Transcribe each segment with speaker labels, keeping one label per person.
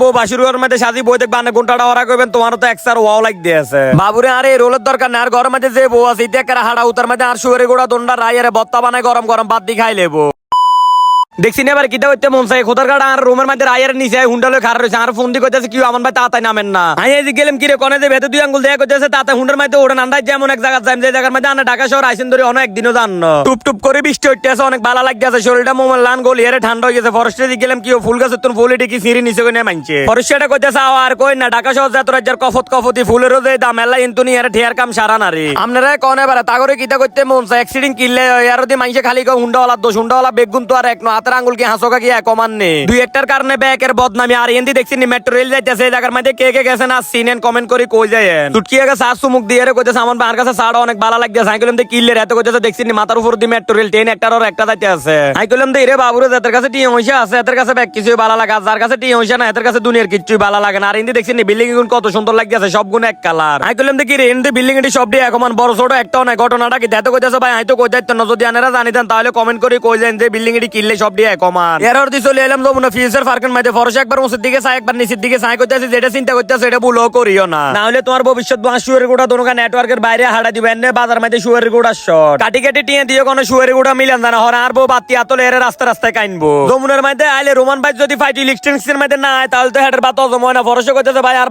Speaker 1: বউ বাসুরের মধ্যে সাজি ওরা কইবেন তোমার তো বাবুরে, আরে রোলের দরকার না আর ঘরের মধ্যে যে বউ আছে হাড়া উতার মধ্যে আর শুয়ারে গোড়া, দন্ডা, রাইয়ারে বত্তা বানায় গরম গরম বাদ দি খাই লেবো। দেখছি না এবার কিতা হইতে মন চাই খোদার কাটা আর রুমের মধ্যে রাইয়ের নিচে হুন্ডালে খারাপ রয়েছে। আর ফোন দি কইতেছে, কি আমার ভাই তাতাই নামেন না। আমি এই গেলাম কি রে, কোনে যে ভেতর দুই আঙ্গুল দেখা কইতেছে, তাতে হুন্ডার মধ্যে ওড়ে নান্দাই যেমন এক জায়গা যাই যে জায়গার মধ্যে আনা ঢাকা শহর আইসেন ধরে অনেক দিনও জান্ন টুপ টুপ করে বৃষ্টি হইতেছে, অনেক ভালো লাগতেছে, শরীরটা মোমের লান গোল এরে ঠান্ডা হয়ে গেছে ফরেস্টে দিকে গেলাম কি ফুল গাছের তোর ফুল এটি কি সিঁড়ি নিচে কইনে মানছে ফরেস্টটা কইতেছে আর কই না, ঢাকা শহর যাত্রা রাজ্যের কফত কফতি, ফুলেরও যে দাম এলা কিন্তু নি এর ঠিয়ার কাম সারা না রে। আপনারা কোনে বারে তাগরে কিতা করতে মন চাই অ্যাক্সিডেন্ট কিনলে এর দি মাইসে খালি কই হুন্ডাওয়ালা দোষ, হুন্ডাওয়ালা বেগুন তো আর এক নো হাতের আঙ্গুল কি হাসোকা কি এক মান নে। দুই একটার কারণে ব্যাকের বদনামি। আর এন্দি দেখছি নি মেট্রো রেল যাইতেছে, এই জায়গার মধ্যে কে কে গেছেন আর সিনেন কমেন্ট করে কই যায় টুটকি আগে সাত সুমুখ দিয়ে কইতেছে, আমার বার কাছে সাড়া অনেক ভালো লাগতেছে। আমি কইলাম কিল্লে এত কইতেছে, দেখছি মাথার উপর দি মেট্রো রেল ট্রেন একটার একটা যাইতে আছে। আমি কইলাম রে বাবুরে, যাদের কাছে টিয়া হইছে আছে, এদের কাছে ব্যাগ কিছুই ভালো লাগে যার কাছে টিয়া হইছে না এদের কাছে দুনিয়ার কিছুই ভালো লাগে না। আর এন্দি দেখছি নি বিল্ডিংগুলো কত সুন্দর লাগতেছে, সব গুণ এক কালার আমি কইলাম কি রে এন্দি বিল্ডিং এটি সব দিয়ে এখন বড়, ছোট একটা নাই ঘটনাটা কি? দেখতে কইতেছে ভাই, আমি তো কই যাইতো না। যদি আনারা জানিতেন, তাহলে কমেন্ট করে কই যান যে বিল্ডিং এটি কিনলে সব দিয়ে কমান। এর অর্থ চলে এলাম যমুনা ফিউচার পার্কের মধ্যে ফরসে একবার মুসের দিকে চাই একবার নিচের দিকে চাই করতেছে যেটা চিন্তা করতেছে সেটা ভুলও করিও না। না হলে তোমার ভবিষ্যৎ বাঁ শুয়ারের গোড়া দোনো নেটওয়ার্কের বাইরে হাঁটা দিবেন না বাজার মধ্যে শুয়ারের গোড়া শট কাটি কাটি টিয়ে দিয়ে কোনো শুয়ারের গোড়া মিলান জানা হর আর বউ বাতি আতলে এর রাস্তা রাস্তায় কাইনবো। যমুনার মধ্যে আইলে রোমান ভাই যদি ফাইটি লিস্টেন্সের মধ্যে না আয় তাহলে তো হেডের বাত অজম হয় না। ফরসে করতেছে ভাই আর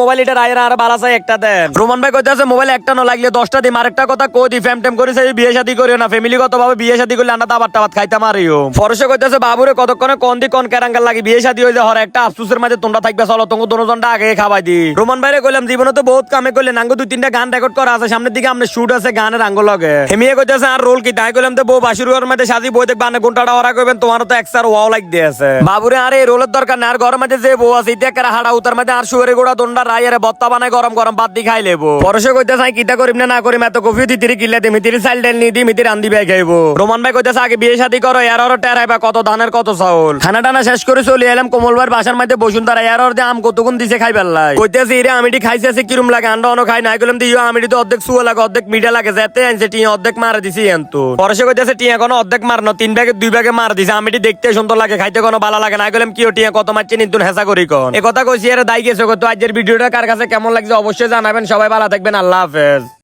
Speaker 1: মোবাইল এটা আয়ের আর বালা চাই একটা দেন। রোমান ভাই করতেছে মোবাইল একটা না লাগলে দশটা দিম আরেকটা কথা কই দি ফ্যাম টেম করেছে বিয়ে শাদী করিও না ফ্যামিলিগত ভাবে বিয়ে শাদী করলে আন্না দাবার টাবাত খাইতে মারিও ফরসে করতেছে বাবুরে কতক্ষণে কোন দি কোন কেরাঙ্গাল লাগে? বিয়ে শাদী হইলে হর একটা আফসুসের মাঝে তোমরা থাকবে। চলো, তোমাকে দোনোজনটা আগে খাবাই দি। রোমান ভাইরে কইলাম, জীবনে তো বহুত কামে করলে নাঙ্গো দুই তিনটা গান রেকর্ড করা আছে। সামনের দিকে আমরা শুট আছে গানের আঙ্গ লগে। হেমিয়ে কইতেছে, আর রোল কি? তাই কইলাম, তো বউ বাসুরের মধ্যে সাজি বই দেখবা না ঘন্টাটা ওরা কইবেন তোমার তো একসার ওয়াও লাইক দিয়েছে। বাবুরে, আরে, এই রোলের দরকার না আর ঘরের মধ্যে যে বউ আছে ইতে একটা হাড়া উতার মধ্যে আর শুয়ারে গোড়া দন্ডা রাইয়ারে বত্তা বানায় গরম গরম বাদ দি খাই লেবো। পরশে কইতেছে কিতা করিম না না করিম, এত কফি দিতিরি কিল্লে দিমি তিরি চাইল ডেল নি দিমি তিরি আন্দি বাই খাইবো। রোমান ভাই কইতেছে, আগে বিয়ে শাদী করো, এর আর টেরাই বা কত ধানের কত চাউল? খানা টানা শেষ করে চলে এলাম কমলবার বাসার মধ্যে বসুন তারা এর আর আম কতক্ষণ দিছে খাই পেলাই কইতেছে ইরে আমিটি খাইছে আছে কিরম লাগে? আন্ডা অন খাই নাই কইলাম দিও আমিটি তো অর্ধেক সুয়া লাগে অর্ধেক মিঠা লাগে যেতে আনছে টিয়া অর্ধেক মারা দিছি এন্তু। পরশে কইতেছে টিয়া কোনো অর্ধেক মারনো তিন ব্যাগে দুই ব্যাগে মার দিছে আমিটি দেখতে সুন্দর লাগে খাইতে কোনো ভালো লাগে না। কইলাম কি ও টিয়া কত মারছে নিতুন হেসা করি কোন? এ কথা কইছি এর দাই গেছে কত আজকের ভিডিওটা কার কাছে কেমন লাগছে অবশ্যই জানাবেন সবাই ভালো থাকবেন আল্লাহ হাফেজ।